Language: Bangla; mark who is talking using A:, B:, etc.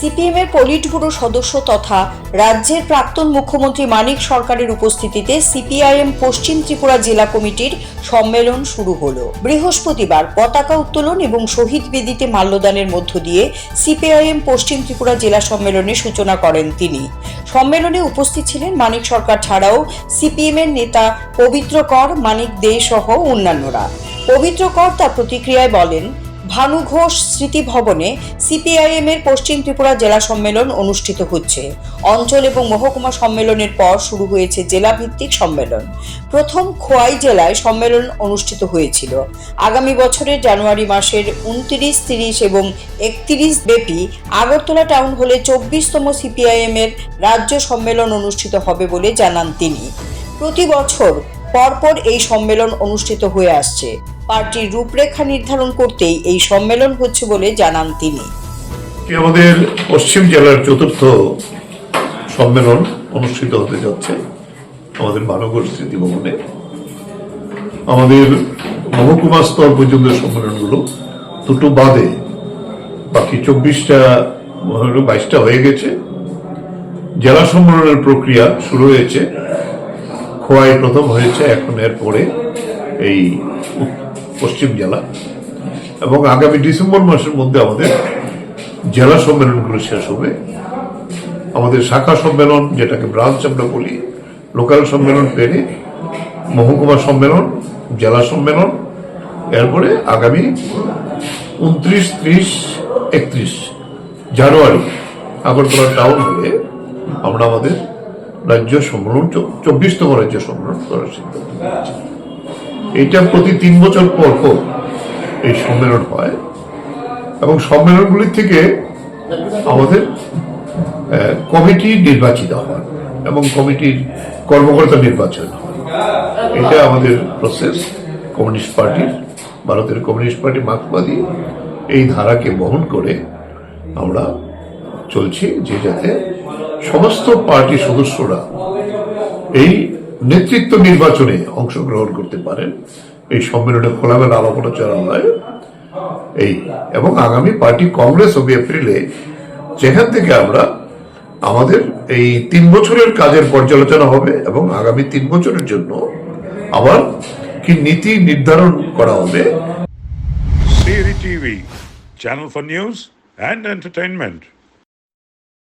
A: সিপিএম এর পলিট ব্যুরো সদস্য তথা রাজ্যের প্রাক্তন মুখ্যমন্ত্রী মানিক সরকারের উপস্থিতিতে সিপিআইএম পশ্চিম ত্রিপুরা জেলা কমিটির সম্মেলন শুরু হলো। বৃহস্পতিবার পতাকা উত্তোলন এবং শহীদ বেদিতে মাল্যদানের মধ্য দিয়ে সিপিআইএম পশ্চিম ত্রিপুরা জেলা সম্মেলনের সূচনা করেন তিনি। সম্মেলনে উপস্থিত ছিলেন মানিক সরকার ছাড়াও সিপিএম এর নেতা পবিত্র কর, মানিক দে সহ অন্যান্যরা। পবিত্র কর তার প্রতিক্রিয়ায় বলেন ভানু ঘোষ স্মৃতি ভবনে সিপিআইএম এর পশ্চিম ত্রিপুরা জেলা সম্মেলন অনুষ্ঠিত হচ্ছে। অঞ্চল এবং মহকুমা সম্মেলনের পর শুরু হয়েছে জেলা ভিত্তিক সম্মেলন। প্রথম খোয়াই জেলায় সম্মেলন অনুষ্ঠিত হয়েছিল। আগামী বছরের জানুয়ারি মাসের উনত্রিশ, তিরিশ এবং একত্রিশ ব্যাপী আগরতলা টাউন হলে চব্বিশতম সিপিআইএম এর রাজ্য সম্মেলন অনুষ্ঠিত হবে বলে জানান তিনি। প্রতি বছর পরপর এই সম্মেলন অনুষ্ঠিত হয়ে আসছে। পার্টির রূপরেখা নির্ধারণ করতেই এই সম্মেলন হচ্ছে বলে জানান তিনি।
B: আমাদের পশ্চিম জেলার চতুর্থ সম্মেলন অনুষ্ঠিত হতে যাচ্ছে আমাদের মানগর স্মৃতি ভবনে আমাদের মহকুমা স্তর পর্যন্ত সম্মেলনগুলো দুটো বাদে বাকি চব্বিশটা বাইশটা হয়ে গেছে। জেলা সম্মেলনের প্রক্রিয়া শুরু হয়েছে, খোয়াই প্রথম হয়েছে, এখন এর পরে এই পশ্চিম জেলা এবং আগামী ডিসেম্বর মাসের মধ্যে আমাদের জেলা সম্মেলনগুলো শেষ হবে। আমাদের শাখা সম্মেলন, যেটাকে ব্রাঞ্চ আমরা বলি লোকাল সম্মেলন পেরে মহকুমা সম্মেলন, জেলা সম্মেলন, এরপরে আগামী উনত্রিশ, ত্রিশ, একত্রিশ জানুয়ারি আগরতলা টাউন হলে আমরা আমাদের রাজ্য সম্মেলন চব্বিশতম রাজ্য সম্মেলন করার সিদ্ধান্ত নিয়েছি এইটা প্রতি তিন বছর পর পর এই সম্মেলন হয়। এবং সম্মেলনগুলি থেকে আমাদের কমিটি নির্বাচিত হয় এবং কমিটির কর্মকর্তা নির্বাচন হয়। এটা আমাদের প্রসেস কমিউনিস্ট পার্টির ভারতের কমিউনিস্ট পার্টি মার্ক্সবাদী এই ধারাকে বহন করে আমরা চলছি যে যাতে সমস্ত পার্টি সদস্যরা এই নেতৃত্ব নির্বাচনে অংশগ্রহণ করতে পারেন। এই সম্মেলনে খোলামেলা আলোচনা হয়। এই এবং আগামী পার্টি কংগ্রেস হবে এপ্রিলে যেখান থেকে আমরা আমাদের এই তিন বছরের কাজের পর্যালোচনা হবে এবং আগামী তিন বছরের জন্য আবার কি নীতি নির্ধারণ করা হবে।
C: TV, channel for news and entertainment.